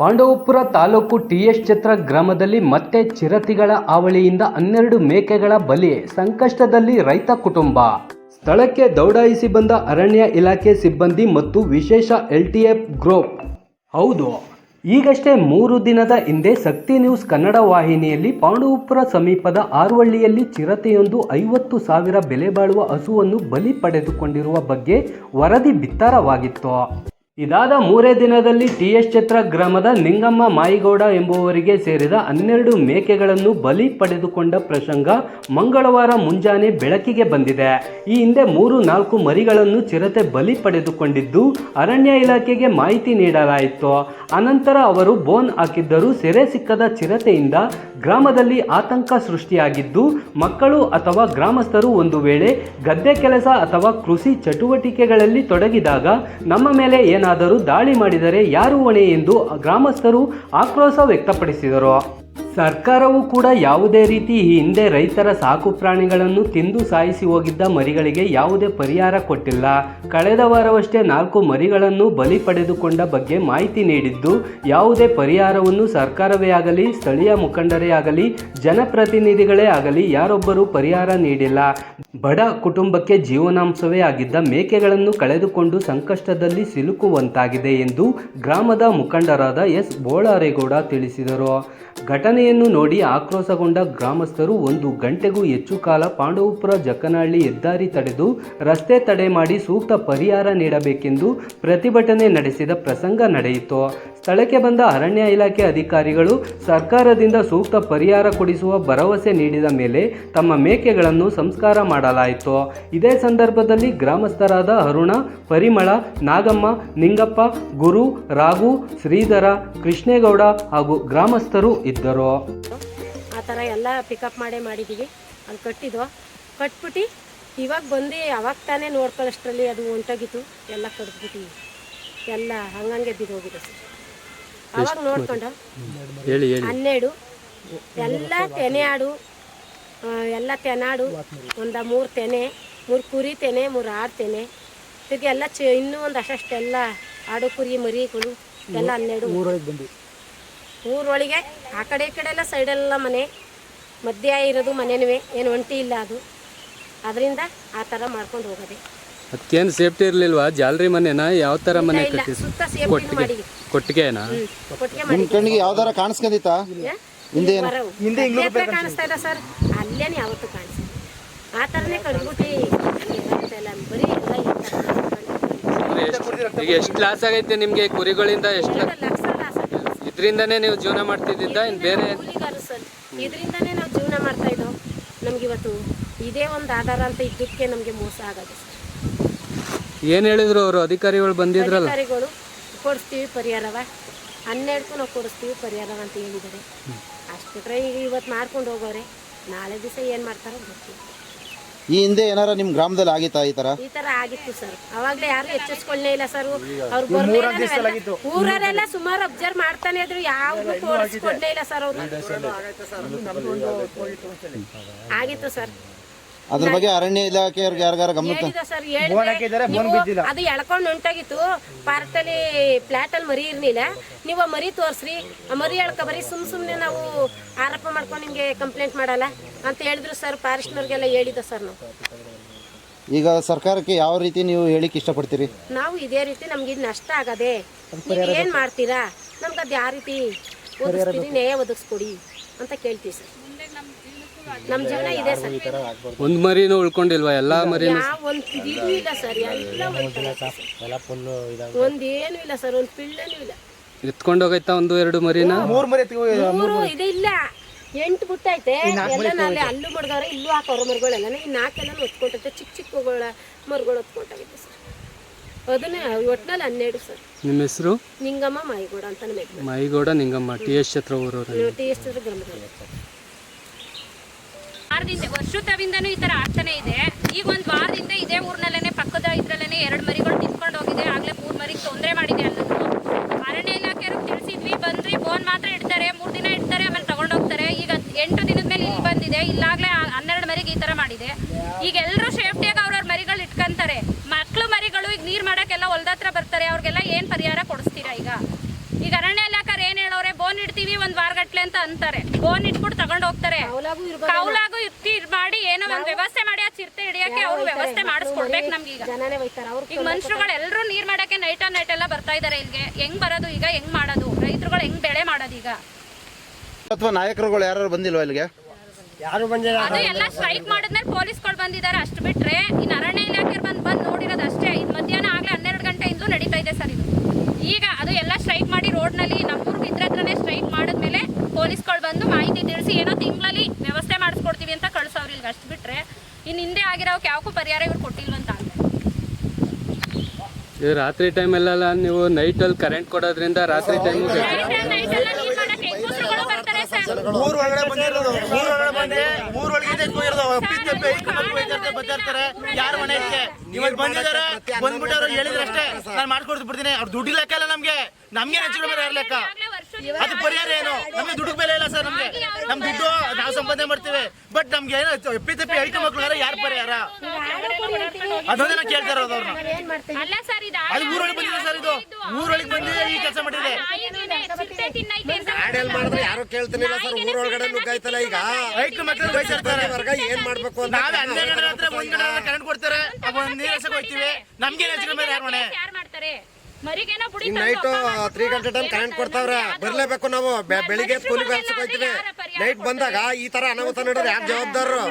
Pandavapura taluk TS ಛತ್ರ ಗ್ರಾಮದಲ್ಲಿ ಮತ್ತೆ ಚಿರತೆಗಳ ಹಾವಳಿಯಿಂದ ಹನ್ನೆರಡು ಮೇಕೆಗಳ ಬಲಿ, ಸಂಕಷ್ಟದಲ್ಲಿ ರೈತ ಕುಟುಂಬ. ಸ್ಥಳಕ್ಕೆ ದೌಡಾಯಿಸಿ ಬಂದ ಅರಣ್ಯ ಇಲಾಖೆ ಸಿಬ್ಬಂದಿ ಮತ್ತು ವಿಶೇಷ ಎಲ್ಟಿಎಫ್ ಗ್ರೂಪ್. ಹೌದು, ಈಗಷ್ಟೇ ಮೂರು ದಿನದ ಹಿಂದೆ ಶಕ್ತಿ ನ್ಯೂಸ್ ಕನ್ನಡ ವಾಹಿನಿಯಲ್ಲಿ ಪಾಂಡವಪುರ ಸಮೀಪದ ಆರ್ವಳ್ಳಿಯಲ್ಲಿ ಚಿರತೆಯೊಂದು ಐವತ್ತು ಸಾವಿರ ಬೆಲೆ ಬಾಳುವ ಹಸುವನ್ನು ಬಲಿ ಪಡೆದುಕೊಂಡಿರುವ ಬಗ್ಗೆ ವರದಿ ಬಿತ್ತರವಾಗಿತ್ತು. ಇದಾದ ಮೂರೇ ದಿನದಲ್ಲಿ ಟಿ ಎಸ್ ಛತ್ರ ಗ್ರಾಮದ ನಿಂಗಮ್ಮ ಮಾಯಿಗೌಡ ಎಂಬುವರಿಗೆ ಸೇರಿದ ಹನ್ನೆರಡು ಮೇಕೆಗಳನ್ನು ಬಲಿ ಪಡೆದುಕೊಂಡ ಪ್ರಸಂಗ ಮಂಗಳವಾರ ಮುಂಜಾನೆ ಬೆಳಕಿಗೆ ಬಂದಿದೆ. ಈ ಹಿಂದೆ ಮೂರು ನಾಲ್ಕು ಮರಿಗಳನ್ನು ಚಿರತೆ ಬಲಿ ಪಡೆದುಕೊಂಡಿದ್ದು ಅರಣ್ಯ ಇಲಾಖೆಗೆ ಮಾಹಿತಿ ನೀಡಲಾಯಿತು. ಅನಂತರ ಅವರು ಬೋನ್ ಹಾಕಿದ್ದರೂ ಸೆರೆ ಸಿಕ್ಕದ ಚಿರತೆಯಿಂದ ಗ್ರಾಮದಲ್ಲಿ ಆತಂಕ ಸೃಷ್ಟಿಯಾಗಿದ್ದು ಮಕ್ಕಳು ಅಥವಾ ಗ್ರಾಮಸ್ಥರು ಒಂದು ವೇಳೆ ಗದ್ದೆ ಕೆಲಸ ಅಥವಾ ಕೃಷಿ ಚಟುವಟಿಕೆಗಳಲ್ಲಿ ತೊಡಗಿದಾಗ ನಮ್ಮ ಮೇಲೆ ಏನಾದರೂ ದಾಳಿ ಮಾಡಿದರೆ ಯಾರು ಹೊಣೆ ಎಂದು ಗ್ರಾಮಸ್ಥರು ಆಕ್ರೋಶ ವ್ಯಕ್ತಪಡಿಸಿದರು. ಸರ್ಕಾರವು ಕೂಡ ಯಾವುದೇ ರೀತಿ ಹಿಂದೆ ರೈತರ ಸಾಕು ಪ್ರಾಣಿಗಳನ್ನು ತಿಂದು ಸಾಯಿಸಿ ಹೋಗಿದ್ದ ಮರಿಗಳಿಗೆ ಯಾವುದೇ ಪರಿಹಾರ ಕೊಟ್ಟಿಲ್ಲ. ಕಳೆದ ವಾರವಷ್ಟೇ ನಾಲ್ಕು ಮರಿಗಳನ್ನು ಬಲಿ ಪಡೆದುಕೊಂಡ ಬಗ್ಗೆ ಮಾಹಿತಿ ನೀಡಿದ್ದು, ಯಾವುದೇ ಪರಿಹಾರವನ್ನು ಸರ್ಕಾರವೇ ಆಗಲಿ, ಸ್ಥಳೀಯ ಮುಖಂಡರೇ ಆಗಲಿ, ಜನಪ್ರತಿನಿಧಿಗಳೇ ಆಗಲಿ ಯಾರೊಬ್ಬರೂ ಪರಿಹಾರ ನೀಡಿಲ್ಲ. ಬಡ ಕುಟುಂಬಕ್ಕೆ ಜೀವನಾಂಶವೇ ಆಗಿದ್ದ ಮೇಕೆಗಳನ್ನು ಕಳೆದುಕೊಂಡು ಸಂಕಷ್ಟದಲ್ಲಿ ಸಿಲುಕುವಂತಾಗಿದೆ ಎಂದು ಗ್ರಾಮದ ಮುಖಂಡರಾದ ಎಸ್. ಬೋಳಾರೇಗೌಡ ತಿಳಿಸಿದರು. ಘಟನೆಯನ್ನು ನೋಡಿ ಆಕ್ರೋಶಗೊಂಡ ಗ್ರಾಮಸ್ಥರು ಒಂದು ಗಂಟೆಗೂ ಹೆಚ್ಚು ಕಾಲ ಪಾಂಡವಪುರ ಜಕ್ಕನಹಳ್ಳಿ ಹೆದ್ದಾರಿ ತಡೆದು ರಸ್ತೆ ತಡೆ ಮಾಡಿ ಸೂಕ್ತ ಪರಿಹಾರ ನೀಡಬೇಕೆಂದು ಪ್ರತಿಭಟನೆ ನಡೆಸಿದ ಪ್ರಸಂಗ ನಡೆಯಿತು. ಸ್ಥಳಕ್ಕೆ ಬಂದ ಅರಣ್ಯ ಇಲಾಖೆ ಅಧಿಕಾರಿಗಳು ಸರ್ಕಾರದಿಂದ ಸೂಕ್ತ ಪರಿಹಾರ ಕೊಡಿಸುವ ಭರವಸೆ ನೀಡಿದ ಮೇಲೆ ತಮ್ಮ ಮೇಕೆಗಳನ್ನು ಸಂಸ್ಕಾರ ಮಾಡಲಾಯಿತು. ಇದೇ ಸಂದರ್ಭದಲ್ಲಿ ಗ್ರಾಮಸ್ಥರಾದ ಅರುಣ, ಪರಿಮಳ, ನಾಗಮ್ಮ, ನಿಂಗಪ್ಪ, ಗುರು, ರಾಘು, ಶ್ರೀಧರ, ಕೃಷ್ಣೇಗೌಡ ಹಾಗೂ ಗ್ರಾಮಸ್ಥರು ಇದ್ದರು. ಆ ಥರ ಎಲ್ಲ ಪಿಕಪ್ ಮಾಡೇ ಮಾಡಿದ್ದೀವಿ ಅಲ್ಲಿ ಕಟ್ಟಿದ್ವು. ಕಟ್ಬಿಟ್ಟು ಇವಾಗ ಬಂದು, ಅವಾಗ ತಾನೇ ನೋಡ್ಕೊಳ್ಳೋಷ್ಟರಲ್ಲಿ ಅದು ಹೊಂಟೋಗಿತ್ತು ಎಲ್ಲ ಕಟ್ಬಿಟ್ಟು. ಎಲ್ಲ ಹಂಗಂಗೆ ಬಿದ್ದೋಗಿದೆ. ಸರ್ ಅವಾಗ ನೋಡ್ಕೊಂಡು. ಹೇಳಿ ಹೇಳಿ. ಹನ್ನೆರಡು. ಎಲ್ಲ ತೆನೆ ಆಡು. ಎಲ್ಲ ತೆನಾಡು ಒಂದು ಮೂರು ತೆನೆ ಮೂರು ಕುರಿ ತೆನೆ ಮೂರು ಆರು ತೆನೆ. ಇದಕ್ಕೆ ಎಲ್ಲ ಚ ಇನ್ನೂ ಒಂದು ಅಷ್ಟೆಲ್ಲ ಆಡು ಕುರಿ ಮರಿಗಳು ಎಲ್ಲ ಹನ್ನೆರಡು. ಊರೊಳಗೆ ಆ ಕಡೆ ಈ ಕಡೆ ಎಲ್ಲ ಸೈಡೆಲ್ಲ ಮನೆ. ಮಧ್ಯ ಇರೋದು ಮನೆನೂ ಏನು ಒಂಟಿ ಇಲ್ಲ ಅದು. ಅದರಿಂದ ಆ ಥರ ಮಾಡ್ಕೊಂಡು ಹೋಗೋದೆ. ಅದಕ್ಕೇನು ಸೇಫ್ಟಿ ಇರಲಿಲ್ವಾ? ಜಾಲರಿ ಮನೆನಾ? ಯಾವ ಥರ ಮನೆ ಕಟ್ಟಿದ್ರು ಕೊಟ್ಟಿಗೆನಾ? ಕೊಟ್ಟಿಗೆ ನಿಮ್ ಮಾಡಿ ಕಣ್ಣಿಗೆ ಯಾವ್ದಾರ ಕಾಣಿಸ್ಕೊಂಡಿತ್ತಾ? ಹಿಂದೆ ಏನು? ಹಿಂದೆ ಕಾಣಿಸ್ತಾ ಇಲ್ಲ ಸರ್? ಅಲ್ಲೇನೆ ಯಾವತ್ತೂ ಕಾಣಿಸ್ತಾ ಆ ಥರನೇ ಕಡ್ಬಿಟ್ಟು ಎಲ್ಲ ಬರೀ ಎಲ್ಲ ಈ ಥರ ಈಗ ಎಷ್ಟು ಲಾಸ್ ಆಗೈತೆ ನಿಮಗೆ ಕುರಿಗಳಿಂದ? ಎಷ್ಟು. ಇದರಿಂದನೇ ನೀವು ಜೀವನ ಮಾಡ್ತಿದ್ದಿದ್ದ? ಇನ್ನು ಬೇರೆ ಸರ್. ಇದರಿಂದನೇ ನಾವು ಜೀವನ ಮಾಡ್ತಾ ಇದ್ದೋ? ನಮ್ಗೆ ಇವತ್ತು ಇದೇ ಒಂದು ಆಧಾರ ಅಂತ ಇದ್ದಕ್ಕೆ ನಮಗೆ ಮೋಸ ಆಗೋದು ಸರ್. ಏನು ಹೇಳಿದ್ರು ಅವರು? ಅಧಿಕಾರಿಗಳು ಬಂದಿದ್ರಲ್ಲ. ಅಧಿಕಾರಿಗಳು ಕೊಡಿಸ್ತೀವಿ ಪರಿಹಾರವ. ಹನ್ನೆರಡಕ್ಕೂ ನಾವು ಕೊಡಿಸ್ತೀವಿ ಪರಿಹಾರವ ಅಂತ ಹೇಳಿದ್ದಾರೆ. ಅಷ್ಟು ಬಿಟ್ರೆ ಈಗ ಇವತ್ತು ಮಾಡ್ಕೊಂಡು ಹೋಗೋರೆ. ನಾಳೆ ದಿವಸ ಏನು ಮಾಡ್ತಾರೋ ಗೊತ್ತಿಲ್ಲ. ಈ ಹಿಂದೆ ಏನಾರ ನಿಮ್ ಗ್ರಾಮದಲ್ಲಿ ಆಗಿತ್ತಾ ಈ ತರ? ಈ ತರ ಆಗಿತ್ತು ಸರ್. ಅವಾಗಲೇ ಯಾರು ಎಚ್ಚರಿಸ್ಕೊಳ್ಳೇ ಇಲ್ಲ ಸರ್. ಅವ್ರು ಊರಲ್ಲೆಲ್ಲ ಸುಮಾರು ಅಬ್ಸರ್ವ್ ಮಾಡ್ತಾನೆ ಇದ್ರು. ಯಾವ್ದು ತೋರಿಸ್ಕೊಡ್ಲೇ ಇಲ್ಲ ಸರ್ ಅವರು. ಆಗಿತ್ತು ಸರ್. ಅದ್ರ ಬಗ್ಗೆ ಅರಣ್ಯ ಇಲಾಖೆಯವ್ರಿಗೆ ಯಾರಿಗಾರ ಗಮನ ಹೇಳಿದ ಸರ್ ಹೇಳಿದ್ರೆ ನೀವು ಅದು ಎಳ್ಕೊಂಡು ಉಂಟಾಗಿತ್ತು ಪಾರ್ಕ್ ಅಲ್ಲಿ ಫ್ಲಾಟ್ ಅಲ್ಲಿ ಮರಿ ಇರ್ಲಿಲ್ಲ. ನೀವು ಆ ಮರಿ ತೋರ್ಸ್ರಿ. ಆ ಮರಿ ಎಳ್ಕ ಬರೀ ಸುಮ್ ಸುಮ್ನೆ ನಾವು ಆರೋಪ ಮಾಡ್ಕೊಂಡು ನಿಮ್ಗೆ ಕಂಪ್ಲೇಂಟ್ ಮಾಡಲ್ಲ ಅಂತ ಹೇಳಿದ್ರು ಸರ್ ಫಾರೆಸ್ಟ್ನವ್ರಿಗೆಲ್ಲ ಹೇಳಿದ ಸರ್ ನಾವು. ಈಗ ಸರ್ಕಾರಕ್ಕೆ ಯಾವ ರೀತಿ ನೀವು ಹೇಳಿಕ್ ಇಷ್ಟಪಡ್ತೀರಿ? ನಾವು ಇದೇ ರೀತಿ ನಮ್ಗೆ ಇದು ನಷ್ಟ ಆಗದೆ. ನೀವು ಏನ್ ಮಾಡ್ತೀರಾ? ನಮ್ಗೆ ಅದು ಯಾವ ರೀತಿ ಒದಗಿಸ್ತೀರಿ ನ್ಯಾಯ ಒದಗಿಸ್ಕೊಡಿ ಅಂತ ಕೇಳ್ತೀವಿ ಸರ್. ನಮ್ಮ ಜೀವನ ಇದೆ ಸರ್. ಒಂದು ಮರಿನೂ ಉಳ್ಕೊಂಡಿಲ್ವಾ? ಎಲ್ಲ ಮರಿನೂ ಯಾವ ಒಂದು ಇದು ಇಲ್ಲ ಸರ್. ಎಲ್ಲ ಒಂದೇನು ಇಲ್ಲ ಸರ್. ಒಂದು ಪಿಳ್ಳನೂ ಇಲ್ಲ. ಎತ್ಕೊಂಡು ಹೋಗೈತಾ ಒಂದು ಎರಡು ಮರಿನ? ಮೂರು. ಇದೆ ಇಲ್ಲ. ಎಂಟು ಬುಟ್ಟೈತೆ ಎಲ್ಲ ನಾಳೆ ಅಲ್ಲೂ ಮಡ್ಗವ್ರೆ ಇಲ್ಲೂ ಹಾಕೋರು ಮರುಗಳೆಲ್ಲ ಈ ನಾಲ್ಕೆಲ್ಲ ಒತ್ಕೊಟ್ಟೈತೆ ಚಿಕ್ಕ ಚಿಕ್ಕ ಮರುಗಳು ಒತ್ಕೊಂಡಾಗೈತೆ ಸರ್. ಅದನ್ನೇ ಒಟ್ನಲ್ಲಿ ಹನ್ನೆರಡು ಸರ್. ನಿಮ್ಮ ಹೆಸರು? ನಿಂಗಮ್ಮ ಮಾಯಿಗೌಡ ಅಂತ. ಮೈಗೌಡ ನಿಂಗಮ್ಮ. ಟಿ ಎಸ್ ಛತ್ರ ಊರವ್ರು. ನೀವು ಟಿ ಎಸ್ ಗ್ರಾಮದಲ್ಲಿ ವಾರದಿಂದ ವರ್ಷುತ್ತವಿಂದನೂ ಈ ತರ ಆಗ್ತಾನೆ ಇದೆ. ಈಗ ಒಂದು ವಾರದಿಂದ ಇದೇ ಊರ್ನಲ್ಲೇನೆ ಪಕ್ಕದ ಇದ್ರಲ್ಲೇನೆ ಎರಡು ಮರಿಗಳು ನಿಂತ್ಕೊಂಡು ಹೋಗಿದೆ. ಆಗ್ಲೇ ಮೂರು ಮರಿಗೆ ತೊಂದರೆ ಮಾಡಿದೆ ಅಲ್ಲೂ ಅರಣ್ಯ ಇಲಾಖೆಯವ್ರಿಗೆ ತಿಳಿಸಿದ್ವಿ ಬಂದ್ರಿ ಫೋನ್ ಮಾತ್ರ ಇಡ್ತಾರೆ ಮೂರು ದಿನ ಇಡ್ತಾರೆ ಆಮೇಲೆ ತಗೊಂಡೋಗ್ತಾರೆ ಈಗ ಎಂಟು ದಿನದ ಮೇಲೆ ಇಲ್ಲಿ ಬಂದಿದೆ ಇಲ್ಲಾಗ್ಲೇ ಹನ್ನೆರಡು ಮರಿಗೆ ಈ ತರ ಮಾಡಿದೆ. ಈಗ ಎಲ್ಲರೂ ಸೇಫ್ಟಿಯಾಗಿ ಅವ್ರವ್ರ ಮರಿಗಳು ಇಟ್ಕೊಂತಾರೆ. ಮಕ್ಳು ಮರಿಗಳು ಈಗ ನೀರ್ ಮಾಡಕ್ಕೆಲ್ಲ ಹೊಲ್ದತ್ರ ಬರ್ತಾರೆ ಅವ್ರಿಗೆಲ್ಲ ಏನ್ ಪರಿಹಾರ ಕೊಡಿಸ್ತೀರಾ ಈಗ? ಈಗ ಅರಣ್ಯ ಇಲಾಖೆ ಏನ್ ಒಂದ್ ವಾರಗಟ್ಲೆ ಅಂತ ಅಂತಾರೆ. ಬೋನ್ ಇಟ್ಬಿಟ್ಟು ತಗೊಂಡ್ ಹೋಗ್ತಾರೆ. ಕೌಲಾಗೂ ಮಾಡಿ ಏನೋ ಒಂದು ವ್ಯವಸ್ಥೆ ಮಾಡಿ ಆ ಚಿರತೆ ಹಿಡಿಯಕ್ಕೆ ಅವ್ರು ವ್ಯವಸ್ಥೆ ಮಾಡಿಸ್ಕೊಡ್ಬೇಕು ನಮ್ಗೆ ಈಗ ಜನನೇ ಹೋಯ್ತಾರ ಅವ್ರು ಈಗ ಮನುಷ್ಯರುಗಳು ಎಲ್ಲರೂ ನೀರ್ ಮಾಡಕ್ಕೆ ನೈಟ್ ಆ ನೈಟ್ ಎಲ್ಲ ಬರ್ತಾ ಇದಾರೆ ಇಲ್ಲಿಗೆ. ಹೆಂಗ್ ಬರೋದು ಈಗ ಹೆಂಗ್ ಮಾಡೋದು? ರೈತರುಗಳು ಹೆಂಗ್ ಬೆಳೆ ಮಾಡೋದು ಈಗ? ಅಥವಾ ನಾಯಕರುಗಳು ಯಾರು ಬಂದಿಲ್ವಾ ಇಲ್ಲಿಗೆ? ಅದು ಎಲ್ಲ ಸ್ಟ್ರೈಕ್ ಮಾಡಿದ್ಮೇಲೆ ಪೊಲೀಸ್ಗಳು ಬಂದಿದ್ದಾರೆ. ಅಷ್ಟು ಬಿಟ್ರೆ ಇನ್ನು ಅರಣ್ಯ ಇಲಾಖೆ ಬಂದು ಬಂದು ನೋಡಿರೋದು ಅಷ್ಟೇ. ಇದು ಮಧ್ಯಾಹ್ನ ಆಗಲೇ ಹನ್ನೆರಡು ಗಂಟೆಯಿಂದಲೂ ನಡೀತಾ ಇದೆ ಸರ್ ಇದು. ಈಗ ಅದು ಎಲ್ಲ ಸ್ಟ್ರೈಕ್ ಮಾಡಿ ರೋಡ್ನಲ್ಲಿ ನಮ್ಮೂರ್ಗೆ ಇದ್ರ ಹತ್ರನೇ ಸ್ಟ್ರೈಕ್ ಮಾಡಿದ್ಮೇಲೆ ಪೊಲೀಸ್ಗಳು ಬಂದು ಮಾಹಿತಿ ತಿಳಿಸಿ ಏನೋ ತಿಂಗಳಲ್ಲಿ ವ್ಯವಸ್ಥೆ ಮಾಡಿಸ್ಕೊಡ್ತೀವಿ ಅಂತ ಕಳ್ಸವ್ರು ಇಲ್ಲಿ ಅಷ್ಟು ಬಿಟ್ರೆ ಇನ್ನು ಹಿಂದೆ ಆಗಿರೋಕೆ ಯಾವಕ್ಕೂ ಪರಿಹಾರ ಇವ್ರು ಕೊಟ್ಟಿಲ್ವಂತ ಅಲ್ಲ ಇದು ರಾತ್ರಿ ಟೈಮಲ್ಲೆಲ್ಲ ನೀವು ನೈಟಲ್ಲಿ ಕರೆಂಟ್ ಕೊಡೋದ್ರಿಂದ ರಾತ್ರಿ ಟೈಮ್ ನೈಟ್ ಎಲ್ಲ ಮಾಡಕ್ಕೆ ಹೆಂಗಸ್ರುಗಳು ಬರ್ತಾರೆ ಸರ್? ಊರ್ ಒಳಗಡೆ ಬಂದಿರೋದು ಊರ್ ಒಳಗಡೆ ಬಂದೆ ಊರ್ ಒಳಗೆ ಯಾರ ಮನೆ ಬಂದ್ಬಿಟ್ಟು ಅವ್ರು ಹೇಳಿದ್ರೆ ಅಷ್ಟೇ ನಾನು ಮಾಡ್ಕೊಡ್ತು ಬಿಡ್ತೀನಿ. ಅವ್ರು ದುಡ್ಡು ಲೆಕ್ಕ ಇಲ್ಲ ನಮ್ಗೆ. ನಮ್ಗೆ ಹೆಚ್ಚು ಲೆಕ್ಕ? ಅದು ಪರಿಹಾರ ಏನು? ನಮ್ಗೆ ದುಡ್ಡು ಬೆಲೆ ಇಲ್ಲ ಸರ್ ನಮ್ಗೆ. ನಮ್ ದುಡ್ಡು ನಾವು ಸಂಪಾದನೆ ಮಾಡ್ತೀವಿ. ಬಟ್ ನಮ್ಗೆ ಏನೋ ಎಪ್ಪಿ ತಪ್ಪಿ ಐಟಮ್ ಮಕ್ಳು ಯಾರು ಪರಿಹಾರ? ಅದೊಂದೇ ನಾನು ಕೇಳ್ತಾ ಇರೋದು ಅವ್ರನ್ನ. ಅಲ್ಲ ಸರ್ ಇದು ಅದು ಊರೊಳಗೆ ಬಂದಿದೆ ಸರ್ ಇದು. ಊರೊಳಗೆ ಬಂದಿದೆ ಈ ಕೆಲಸ ಮಾಡಿದೆ. ಆಡಲ್ ಮಾಡಿದ್ರೆ. ಯಾರು ಕೇಳ್ತಿರ್ಲಿಲ್ಲ ಸರ್ ಊರೊಳಗಡೆ ನುಗ್ಗಾಯ್ತಲ್ಲ ಈಗ? ಐಟಮ್ ಮಕ್ಳು ಬೈಸಿರ್ತಾರೆ ವರ್ಗ ಏನ್ ಮಾಡ್ಬೇಕು ಅಂತ ನಾವೇ ಹನ್ನೆರಡು ಗಂಟೆ ರಾತ್ರಿ ಒಂದ್ ಗಂಟೆ ಕರೆಂಟ್ ಕೊಡ್ತಾರೆ. ಅವ ಒಂದ್ ನೀರ್ ಹೋಗ್ತೀವಿ ನಮ್ಗೆ ಹೆಚ್ಚು ಕಮ್ಮಿ ಯಾರು ಮನೆ ಇನ್ ನೈಟ್ ತ್ರೀ ಗಂಟೆ ಟೈಮ್ ಕರೆಂಟ್ ಕೊಡ್ತಾವ್ರೆ. ಬರ್ಲೇಬೇಕು ನಾವು. ಬೆ- ಬೆಳಿಗ್ಗೆ ಸ್ಕೂಲಿಗೆ ಹೋಯ್ತೀವಿ ನೈಟ್ ಬಂದಾಗ ಈ ತರ ಅನಾಹುತ ನಡೆದು ಯಾರು ಜವಾಬ್ದಾರರು?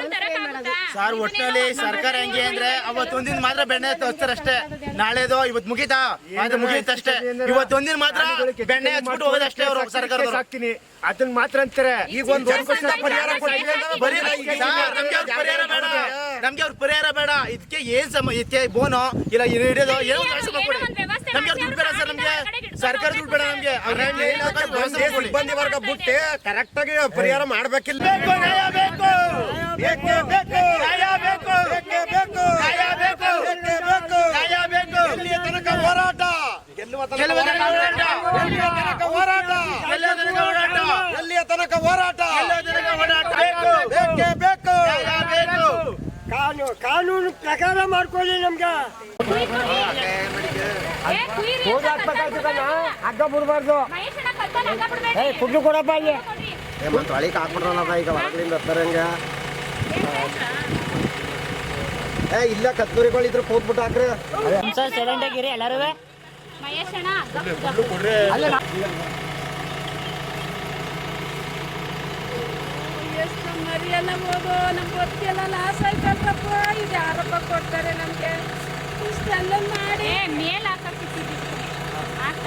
ಸರ್ ಒಟ್ಟಿನಲ್ಲಿ ಸರ್ಕಾರ ಹೆಂಗೆ ಅಂದ್ರೆ ಅವತ್ತೊಂದಿನ ಮಾತ್ರ ಬೆಣ್ಣೆ ಹಚ್ತಾರೆ ಅಷ್ಟೇ. ನಾಳೆದು ಇವತ್ತು ಮುಗೀತಾ? ಅದು ಮುಗೀತಷ್ಟೇ ಇವತ್ತು ಇವತ್ತೊಂದಿನ ಮಾತ್ರ ಬೆಣ್ಣೆ ಹಚ್ಬಿಟ್ಟು ಹೋಗೋದಷ್ಟೇ ಅವರು ಸರ್ಕಾರ ಹಾಕ್ತೀನಿ ಅದನ್ನ ಮಾತ್ರ ಅಂತಾರೆ. ಈಗ ಒಂದು ವರ್ಷ ಪರಿಹಾರ ಬರೀ. ಸರ್, ನಮ್ಗೆ ಅವ್ರ ಪರಿಹಾರ ಬೇಡ. ನಮ್ಗೆ ಅವ್ರ ಪರಿಹಾರ ಬೇಡ. ಇದಕ್ಕೆ ಏನ್ ಸಮ ಇದಕ್ಕೆ ಬೋನೋ? ಇಲ್ಲ ಹಿಡಿಯೋದು? ಏನೋ ಒಂದು ಮಾಡ್ಕೊಡಿ ನಮ್ಗೆ ದುಡ್ಡು ಬೇಡ ಸರ್ ನಮ್ಗೆ. ಸರ್ಕಾರ ದುಡ್ಡು ಬೇಡ ನಮ್ಗೆ ಸಿಬ್ಬಂದಿ ವರ್ಗ ಬಿಟ್ಟು ಕರೆಕ್ಟ್ ಆಗಿ ಪರಿಹಾರ ಮಾಡ್ಬೇಕಿಲ್ಲ. ಹೋರಾಟ? ಗೆಲ್ಲುವ ತನಕ ಹೋರಾಟ. ಎಲ್ಲಿಯ ತನಕ ಬೇಕು. ಬೇಕೇ ಕಾನೂನು ಪ್ರಕಾರ ಮಾಡ್ಕೊಳ್ಳಿ ನಮ್ಗೆ. ಹಗ್ಗ ಬಿಡ್ಬಾರ್ದು ಏ ಕುಡ್ದು ಕೊಡಪ್ಪ ಅಲ್ಲಿ. ಮತ್ತೆ ಒಳಗೆ ಹಾಕ್ಬಿಡ್ರಲ್ಲಪ್ಪ ಈಗ ಹೊರಗಡೆಯಿಂದ ಬರ್ತಾರೆ ಹಂಗ. ಏ ಇಲ್ಲ ಕತ್ತೂರಿಗಳಿದ್ರು ಕೂತ್ಬಿಟ್ಟು ಹಾಕ್ರಿ. ಸೈಲೆಂಟ್ ಆಗಿರಿ ಎಲ್ಲರೂ. ಮಹೇಶಣ್ಣ ಎಷ್ಟು ಮರಿಯೆಲ್ಲ ಹೋಗೋ ನಮ್ಗೆ ಗೊತ್ತಿಲ್ಲ ಲಾಸ್ ಆಯ್ತಲ್ರಪ್ಪ ಇದು ಯಾರಪ್ಪ ಕೊಡ್ತಾರೆ ನಮ್ಗೆ? ಇಷ್ಟೆಲ್ಲ ಮಾಡಿ. ಏ ಮೇಲ್ ಹಾಕಿದ್ದೀವಿ ಹಾಕ್ತಾ ಬಾ ಈಗ ಬೇಡ ಏ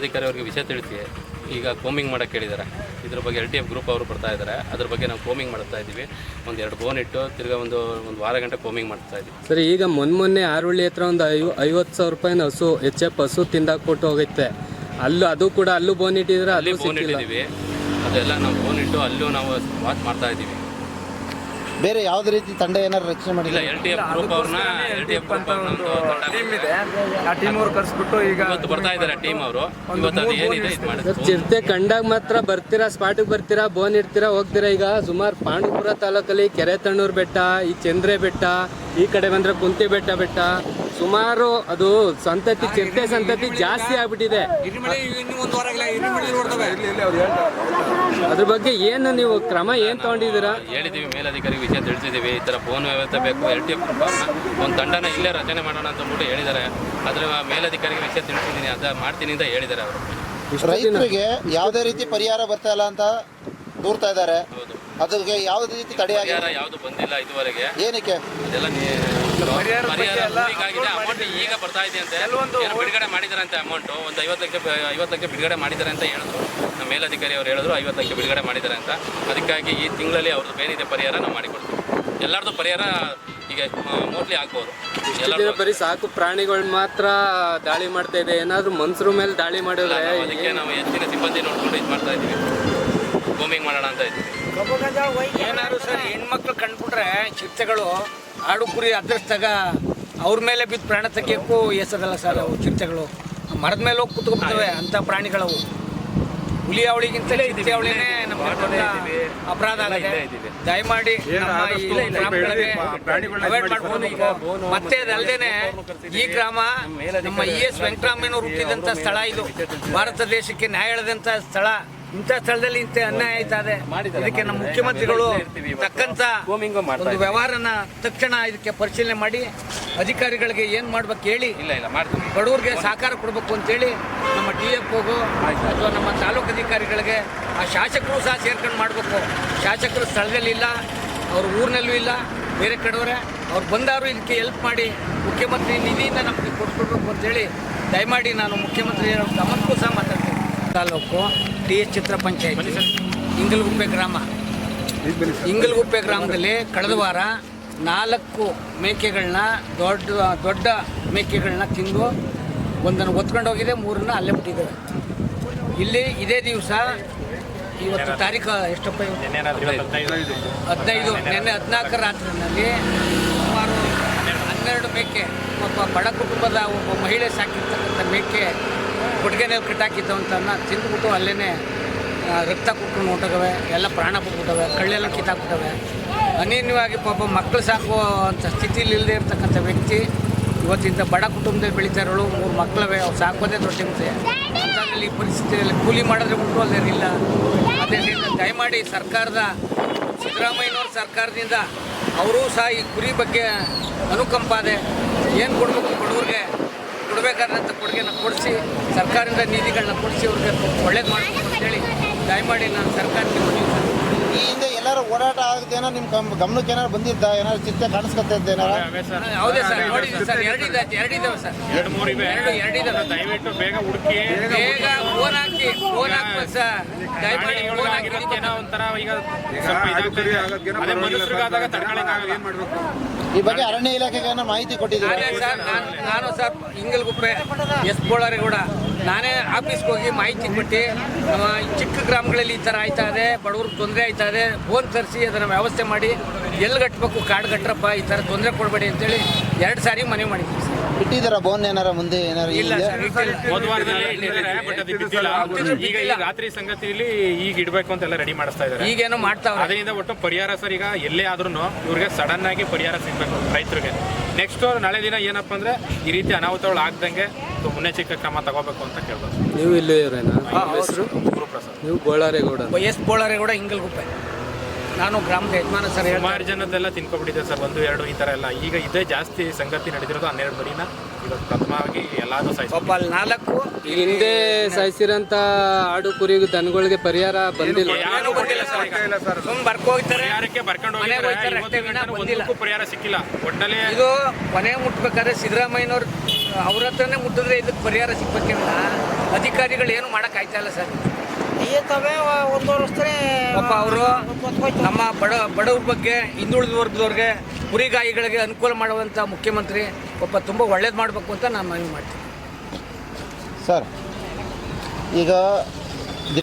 ನಮ್ಮ ಮೇಲಧಿಕಾರಿ ಅವರಿಗೆ ವಿಷಯ ತಿಳಿಸಿ ಈಗ ಕೋಮಿಂಗ್ ಮಾಡೋಕ್ಕೆ ಹೇಳಿದ್ದಾರೆ. ಇದ್ರ ಬಗ್ಗೆ ಎಲ್ ಟಿ ಎಫ್ ಗ್ರೂಪ್ ಅವರು ಬರ್ತಾ ಇದ್ದಾರೆ. ಅದ್ರ ಬಗ್ಗೆ ನಾವು ಕೋಮಿಂಗ್ ಮಾಡ್ತಾ ಇದ್ದೀವಿ. ಒಂದು ಎರಡು ಬೋನ್ ಇಟ್ಟು ತಿರ್ಗಾ ಒಂದು ಒಂದು ವಾರ ಗಂಟೆ ಕೋಮಿಂಗ್ ಮಾಡ್ತಾ ಇದ್ದೀವಿ. ಸರಿ ಈಗ ಮೊನ್ನೆ ಮೊನ್ನೆ ಆರುಳ್ಳಿ ಹತ್ರ ಒಂದು ಐವ ಐವತ್ತು ಸಾವಿರ ರೂಪಾಯಿನ ಹಸು ಎಚ್ ಎಫ್ ಹಸು ತಿಂದಾಕ್ಬಿಟ್ಟು ಹೋಗೈತೆ. ಅಲ್ಲೂ ಅದು ಕೂಡ ಅಲ್ಲೂ ಬೋನ್ ಇಟ್ಟಿದ್ರೆ ಅಲ್ಲಿ ಬೋನ್ ಇಟ್ಟಿದ್ದೀವಿ. ಅದೆಲ್ಲ ನಾವು ಬೋನ್ ಇಟ್ಟು ಅಲ್ಲೂ ನಾವು ವಾಚ್ ಮಾಡ್ತಾ ಇದ್ದೀವಿ. ಬೇರೆ ಯಾವುದೇ ರೀತಿ ತಂಡ ಏನಾರು ರಚನೆ ಇಲ್ಲ ಮಾಡಿಲ್ಲ ಎಲ್ ಟಿ ಎಫ್ ಗ್ರೂಪ್ ಅವ್ರನ್ನ L T F group team ಇದೆ. ಆ ಟೀಮ್ ಅವ್ರು ಕರ್ಸ್ಬಿಟ್ಟು ಈಗ ಇವತ್ತು ಬರ್ತಾ ಇದ್ದಾರೆ ಟೀಮ್ ಅವರು. ಇವತ್ತು ಅದು ಏನಿದೆ ಇದು ಮಾಡಿದ್ರು. ಚಿರತೆ ಕಂಡಾಗ ಮಾತ್ರ ಬರ್ತೀರಾ ಸ್ಪಾಟಿಗೆ ಬರ್ತೀರಾ ಬೋನ್ ಇಡ್ತೀರಾ ಹೋಗ್ತೀರಾ? ಈಗ ಸುಮಾರು ಪಾಂಡುಪುರ ತಾಲೂಕಲ್ಲಿ ಕೆರೆ ತಣ್ಣೂರು ಬೆಟ್ಟ ಈ ಚಂದ್ರೆ ಬೆಟ್ಟ ಈ ಕಡೆ ಬಂದ್ರೆ ಕುಂತಿ ಬೆಟ್ಟ ಬೆಟ್ಟ ಸುಮಾರು ಅದು ಸಂತತಿ ಚಿರತೆ ಸಂತತಿ ಜಾಸ್ತಿ ಆಗ್ಬಿಟ್ಟಿದೆ. ಅದ್ರ ಬಗ್ಗೆ ಏನು ನೀವು ಕ್ರಮ ಏನ್ ತಗೊಂಡಿದ್ದೀರಾ? ಹೇಳಿದ್ದೀವಿ ಮೇಲಧಿಕಾರಿಗೆ ವಿಷಯ ತಿಳಿಸಿದ್ದೀವಿ. ಈ ಥರ ಫೋನ್ ವ್ಯವಸ್ಥೆ ಬೇಕು ಎಲ್ ಟಿ ಒಂದು ತಂಡನ ಇಲ್ಲೇ ರಚನೆ ಮಾಡೋಣ ಅಂತ ಅಂದ್ಬಿಟ್ಟು ಹೇಳಿದ್ದಾರೆ. ಅದ್ರ ಮೇಲಧಿಕಾರಿಗೆ ವಿಷಯ ತಿಳಿಸಿದ್ದೀನಿ ಅದ ಮಾಡ್ತೀನಿ ಅಂತ ಹೇಳಿದ್ದಾರೆ ಅವರು. ರೈತರಿಗೆ ಯಾವುದೇ ರೀತಿ ಪರಿಹಾರ ಬರ್ತಾ ಇಲ್ಲ ಅಂತ ದೂರ್ತಾ ಇದ್ದಾರೆ. ಹೌದು. ಅದಕ್ಕೆ ಯಾವುದೇ ರೀತಿ ತಡೆಯಾಗಿ ಯಾವ್ದು ಯಾವುದು ಬಂದಿಲ್ಲ ಇದುವರೆಗೆ. ಏನಕ್ಕೆ? ಅದೆಲ್ಲ ಪರಿಹಾರ ಆಗಿದೆ ಅಮೌಂಟ್ ಈಗ ಬರ್ತಾ ಇದೆ ಅಂತ ಏನು ಬಿಡುಗಡೆ ಮಾಡಿದಾರಂತೆ ಅಮೌಂಟ್ ಒಂದು ಐವತ್ತು ಲಕ್ಷ ಐವತ್ತು ಲಕ್ಷ ಬಿಡುಗಡೆ ಮಾಡಿದ್ದಾರೆ ಅಂತ ಹೇಳಿದ್ರು. ನಮ್ಮ ಮೇಲಧಿಕಾರಿ ಅವರು ಹೇಳಿದ್ರು ಐವತ್ತು ಲಕ್ಷ ಬಿಡುಗಡೆ ಮಾಡಿದ್ದಾರೆ ಅಂತ. ಅದಕ್ಕಾಗಿ ಈ ತಿಂಗಳಲ್ಲಿ ಅವ್ರದ್ದು ಏನಿದೆ ಪರಿಹಾರ ನಾವು ಮಾಡಿಕೊಡ್ತೀವಿ ಎಲ್ಲರದ್ದು ಪರಿಹಾರ ಈಗ ಮೋಸ್ಟ್ಲಿ ಆಗ್ಬೋದು. ಎಲ್ಲರದ್ದು ಬರೀ ಸಾಕು ಪ್ರಾಣಿಗಳು ಮಾತ್ರ ದಾಳಿ ಮಾಡ್ತಾ ಇದೆ. ಏನಾದರೂ ಮನ್ಸರ ಮೇಲೆ ದಾಳಿ ಮಾಡಿದ್ರೆ ಅದಕ್ಕೆ ನಾವು ಹೆಚ್ಚಿನ ಸಿಬ್ಬಂದಿ ನೋಡ್ಕೊಂಡು ಇದು ಮಾಡ್ತಾ ಇದ್ದೀವಿ. ಬೂಮಿಂಗ್ ಮಾಡೋಣ ಅಂತ ಇದ್ದೀವಿ. ಏನಾದ್ರು ಸರ್ ಹೆಣ್ಮಕ್ಳು ಕಂಡ್ಬಿಟ್ರೆ ಚಿರತೆಗಳು ಆಡು ಕುರಿ ಅದ್ರಸ್ದಾಗ ಅವ್ರ ಮೇಲೆ ಬಿದ್ದು ಪ್ರಾಣ ತೆಗಿಯೋಕ್ಕೂ ಎಸದಲ್ಲ ಸರ್ ಅವು ಚಿರತೆಗಳು ಮರದ ಮೇಲೆ ಹೋಗಿ ಕುತ್ಕೊಬಿಡ್ತವೆ ಅಂತ ಪ್ರಾಣಿಗಳವು. ಹುಲಿ ಅವಳಿಗಿಂತಲೇ ಚಿರತೆ ಅವಳಿನೇ ನಮ್ಮ ಅಪರಾಧ ಆಗಿದೆ. ದಯಮಾಡಿ ಮಾಡ್ಕೊಂಡು ಮತ್ತೆ ಅದಲ್ದೇನೆ ಈ ಗ್ರಾಮ ನಮ್ಮ ಇ ಎಸ್ ವೆಂಕಟರಾಮಯ್ಯನವರು ಹುಟ್ಟಿದಂಥ ಸ್ಥಳ ಇದು. ಭಾರತ ದೇಶಕ್ಕೆ ನ್ಯಾಯ ಎಳೆದಂಥ ಸ್ಥಳ. ಇಂಥ ಸ್ಥಳದಲ್ಲಿ ಇಂಥ ಅನ್ಯಾಯ ಆಯ್ತಾ ಇದೆ ಇದಕ್ಕೆ ನಮ್ಮ ಮುಖ್ಯಮಂತ್ರಿಗಳು ತಕ್ಕಂತ ಒಂದು ವ್ಯವಹಾರನ ತಕ್ಷಣ ಇದಕ್ಕೆ ಪರಿಶೀಲನೆ ಮಾಡಿ ಅಧಿಕಾರಿಗಳಿಗೆ ಏನ್ ಮಾಡ್ಬೇಕು ಹೇಳಿ ಇಲ್ಲ ಇಲ್ಲ ಮಾಡ್ತೀವಿ. ಬಡವ್ರಿಗೆ ಸಹಕಾರ ಕೊಡಬೇಕು ಅಂತೇಳಿ ನಮ್ಮ ಡಿ ಎಫ್ ಅಥವಾ ನಮ್ಮ ತಾಲೂಕು ಅಧಿಕಾರಿಗಳಿಗೆ ಆ ಶಾಸಕರು ಸಹ ಸೇರ್ಕೊಂಡು ಮಾಡಬೇಕು. ಶಾಸಕರು ಸ್ಥಳದಲ್ಲಿ ಇಲ್ಲ ಅವ್ರ ಊರಿನಲ್ಲೂ ಇಲ್ಲ ಬೇರೆ ಕಡೆಯವರೇ. ಅವ್ರು ಬಂದವರು ಇದಕ್ಕೆ ಹೆಲ್ಪ್ ಮಾಡಿ ಮುಖ್ಯಮಂತ್ರಿ ನಿಧಿಯಿಂದ ನಮಗೆ ಕೊಟ್ಕೊಡ್ಬೇಕು ಅಂತೇಳಿ ದಯಮಾಡಿ ನಾನು ಮುಖ್ಯಮಂತ್ರಿ ಗಮನಕ್ಕೂ ಸಹ ತಾಲೂಕು ಟಿ ಎಸ್ ಚಿತ್ರ ಪಂಚಾಯತಿ. ಇಂಗಲ್ಗುಪ್ಪೆ ಗ್ರಾಮ. ಇಂಗಲ್ಗುಪ್ಪೆ ಗ್ರಾಮದಲ್ಲಿ ಕಳೆದ ವಾರ ನಾಲ್ಕು ಮೇಕೆಗಳನ್ನ ದೊಡ್ಡ ದೊಡ್ಡ ಮೇಕೆಗಳನ್ನ ತಿಂದು ಒಂದನ್ನು ಒತ್ಕೊಂಡು ಹೋಗಿದೆ ಮೂರನ್ನ ಅಲ್ಲೇ ಬಿಟ್ಟಿದ್ದಾರೆ. ಇಲ್ಲಿ ಇದೇ ದಿವಸ ಇವತ್ತು ತಾರೀಕು ಎಷ್ಟಪ್ಪ? ಹದಿನೈದು ನಿನ್ನೆ ಹದಿನಾಲ್ಕು ರಾತ್ರಿನಲ್ಲಿ ಸುಮಾರು ಹನ್ನೆರಡು ಮೇಕೆ ಒಬ್ಬ ಬಡ ಕುಟುಂಬದ ಒಬ್ಬ ಮಹಿಳೆ ಸಾಕಿರ್ತಕ್ಕಂಥ ಮೇಕೆ ಕೊಟ್ಟಿಗೆನಲ್ಲಿ ಕಟ್ಟಾಕಿದ್ದವಂತನ್ನ ತಿಂದ್ಬಿಟ್ಟು ಅಲ್ಲೇ ರಕ್ತ ಕುಟ್ಕೊಂಡು ಹೊಂಟೋಗವೆ ಎಲ್ಲ ಪ್ರಾಣ ಬಿಟ್ಬಿಟ್ಟವೆ ಕಳ್ಳೆಲ್ಲ ಕಿತ್ತಾಕ್ಬಿಟ್ಟವೆ. ಅನಿನ್ಯವಾಗಿ ಪಾಪ ಮಕ್ಕಳು ಸಾಕೋ ಅಂತ ಸ್ಥಿತಿಲಿ ಇಲ್ಲದೆ ಇರ್ತಕ್ಕಂಥ ವ್ಯಕ್ತಿ ಇವತ್ತಿಂದ ಬಡ ಕುಟುಂಬದಲ್ಲಿ ಬೆಳೀತಾ ಮೂರು ಮಕ್ಕಳವೆ ಅವ್ರು ಸಾಕೋದೇ ದೊಡ್ಡ ಹಿಂಸೆ. ಅಂಥದ್ರಲ್ಲಿ ಈ ಪರಿಸ್ಥಿತಿಯಲ್ಲಿ ಕೂಲಿ ಮಾಡಿದ್ರೆ ಬಿಟ್ಟು ಅಲ್ಲೇನಿಲ್ಲ ಅದರಿಂದ ದಯಮಾಡಿ ಸರ್ಕಾರದ, ಸಿದ್ದರಾಮಯ್ಯನವ್ರ ಸರ್ಕಾರದಿಂದ ಅವರೂ ಸಹ ಈ ಕುರಿ ಬಗ್ಗೆ ಅನುಕಂಪ ಅದೇ ಏನು ಕೊಡಬೇಕು ಬಡವ್ರಿಗೆ ಕೊಡಬೇಕಾದಂಥ ಕೊಡುಗೆನ ಕೊಡಿಸಿ, ಸರ್ಕಾರದಿಂದ ನಿಧಿಗಳನ್ನ ಕೊಡಿಸಿ ಅವ್ರಿಗೆ ಒಳ್ಳೇದು ಮಾಡಬೇಕು ಅಂತೇಳಿ ದಯಮಾಡಿ ನಾನು ಸರ್ಕಾರಕ್ಕೆ ಈ ಹಿಂದೆ ಎಲ್ಲಾರು ಓಡಾಟ ಆಗದೇನೋ ನಿಮ್ ಗಮ್- ಗಮನಕ್ಕೆ ಏನಾರು ಬಂದಿದ್ದ? ಏನಾರು ಚಿಂತೆ ಕಾಣಿಸ್ಕೊತಾ ಹೌದೇ ಸರ್. ಸರ್. ಎರಡಿದೆ ಎರಡಿದ್ದಾವೆ ಸರ್. ಎರಡು ಮೂರು ಇವೆ. ಎರಡು ಎರಡಿದ್ದಾವೆ ದಯವಿಟ್ಟು ಬೇಗ ಹುಡುಕಿ. ಬೇಗ ಫೋನ್ ಹಾಕಿ ಫೋನ್ ಹಾಕ್ಬೇಕು ಸರ್. ದಯಮಾಡಿ ಫೋನ್ ಹಾಕಿ ಏನೋ ಒಂಥರ ಈಗ ಸ್ವಲ್ಪ ಇದಾಗ್ತದೆ. ಅದೇ ಮನುಷ್ಯರಿಗಾದಾಗ ತಡ್ಕೊಳಕ್ಕಾಗಲ್ಲ ಈ ಬಗ್ಗೆ ಅರಣ್ಯ ಇಲಾಖೆಗೆ ಮಾಹಿತಿ ಕೊಟ್ಟಿದ್ದೀರಾ? ಸರ್ ನಾನು ನಾನು ಸರ್ ಇಂಗಲ್ಗುಪ್ಪೆ ಎಸ್ ಬೋಳರೇಗೌಡ ನಾನೇ ಆಫೀಸ್ಗೆ ಹೋಗಿ ಮಾಹಿತಿ ಕೊಟ್ಟು ಚಿಕ್ಕ ಗ್ರಾಮಗಳಲ್ಲಿ ಈ ಥರ ಆಯ್ತಾ ಇದೆ, ಬಡವ್ರಿಗೆ ತೊಂದರೆ ಆಯ್ತಾ ಇದೆ ಫೋನ್ ತರಿಸಿ ಅದನ್ನು ವ್ಯವಸ್ಥೆ ಮಾಡಿ ಎಲ್ಲಿ ಕಟ್ಟಬೇಕು ಕಾರ್ಡ್ ಕಟ್ಟರಪ್ಪ ಈ ಥರ ತೊಂದರೆ ಕೊಡಬೇಡಿ ಅಂತೇಳಿ ಎರಡು ಸಾರಿ ಮನವಿ ಮಾಡಿದ್ದೀವಿ ಸರ್ ಇಟ್ಟಿದ್ದೀರಾ ಬೋನ್ ಏನಾರ ಮುಂದೆ ಏನಾರ ಇಲ್ಲ? ಸರ್ ಇಟ್ಟಿಲ್ಲ. ಹೋದ ವಾರದಲ್ಲಿ ಇಟ್ಟಿದ್ದಾರೆ ಬಟ್ ಅದು ಬಿದ್ದಿಲ್ಲ. ಈಗ ಈ ರಾತ್ರಿ ಸಂಗತಿಯಲ್ಲಿ ಈಗ ಇಡಬೇಕು ಅಂತೆಲ್ಲ ರೆಡಿ ಮಾಡಿಸ್ತಾ ಇದ್ದಾರೆ. ಈಗೇನೋ ಮಾಡ್ತಾವ್ರೆ. ಅದರಿಂದ ಒಟ್ಟು ಪರಿಹಾರ ಸರ್ ಈಗ ಎಲ್ಲೇ ಆದ್ರೂ ಇವ್ರಿಗೆ ಸಡನ್ ಆಗಿ ಪರಿಹಾರ ಸಿಗ್ಬೇಕು ರೈತರಿಗೆ. ನೆಕ್ಸ್ಟ್ ನಾಳೆ ದಿನ ಏನಪ್ಪ ಅಂದ್ರೆ ಈ ರೀತಿ ಅನಾಹುತಗಳು ಆಗ್ದಂಗೆ ಸ್ವಲ್ಪ ಮುನ್ನೆಚ್ಚರಿಕೆ ಕ್ರಮ ತಗೋಬೇಕು ಅಂತ ಕೇಳ್ಬೋದು. ನೀವು ಇಲ್ಲಿ ಇವ್ರೇನಾ ಹೆಸರು? ಗುರುಪ್ರಸಾದ್. ನೀವು ಬೋಳಾರೇಗೌಡ ಎಸ್ ಬೋಳರೇಗೌಡ ಇಂಗಲ್ಗುಪ್ಪೆ ನಾನು ಗ್ರಾಮದ ಯಜಮಾನ ಸರ್ ಸುಮಾರು ಜನದೆಲ್ಲ ತಿನ್ಕೊಬಿಟ್ಟಿದೆ ಸರ್ ಒಂದು ಎರಡು ಈ ಥರ ಎಲ್ಲ. ಈಗ ಇದೇ ಜಾಸ್ತಿ ಸಂಗತಿ ನಡೆದಿರೋದು ಹನ್ನೆರಡು ಮರಿನ. ಇವತ್ತು ಪ್ರಥಮವಾಗಿ ಎಲ್ಲಾನು ಸಾಯಿಸಿ ಪಾಪ ಅಲ್ಲಿ ನಾಲ್ಕು. ಹಿಂದೆ ಸಾಯಿಸಿರಂತ ಆಡು ಕುರಿ ದನಗಳಿಗೆ ಪರಿಹಾರ ಬಂದಿಲ್ಲ. ಯಾರು ಬಂದಿಲ್ಲ ಸರ್ ಈಗ. ಬರ್ಕೋಗ್ತಾರೆ ಪರಿಹಾರಕ್ಕೆ ಬರ್ಕೊಂಡು ಮನೆಗೆ ಹೋಗಿದ್ದಾರೆ. ಹೋಗ್ತಾರೆ ಅಷ್ಟೇ ಇವತ್ತು ವಿನಃ ಗಂಟನೂ ಬಂದಿಲ್ಲ. ಒಂದಕ್ಕೂ ಪರಿಹಾರ ಸಿಕ್ಕಿಲ್ಲ. ಒಟ್ಟಲ್ಲಿ ಇದು ಕೊನೆ ಮುಟ್ಬೇಕಾದ್ರೆ ಸಿದ್ದರಾಮಯ್ಯನವ್ರು ಅವ್ರ ಹತ್ರನೇ ಮುಟ್ಟಿದ್ರೆ ಇದಕ್ಕೆ ಪರಿಹಾರ ಸಿಕ್ಕಿಲ್ಲ ಅಧಿಕಾರಿಗಳು ಏನು ಮಾಡಕ್ ಆಯ್ತಾ ಇಲ್ಲ ಸರ್? ಪಾಪ ಅವರು ನಮ್ಮ ಬಡ ಬಡವ್ರ ಬಗ್ಗೆ ಹಿಂದುಳಿದ ವರ್ಗದವ್ರಿಗೆ ಕುರಿಗಾಯಿಗಳಿಗೆ ಅನುಕೂಲ ಮಾಡುವಂಥ ಮುಖ್ಯಮಂತ್ರಿ ಪಾಪ ತುಂಬ ಒಳ್ಳೇದು ಮಾಡಬೇಕು ಅಂತ ನಾನು ಮನವಿ ಮಾಡ್ತೀನಿ. ಸರ್ ಈಗ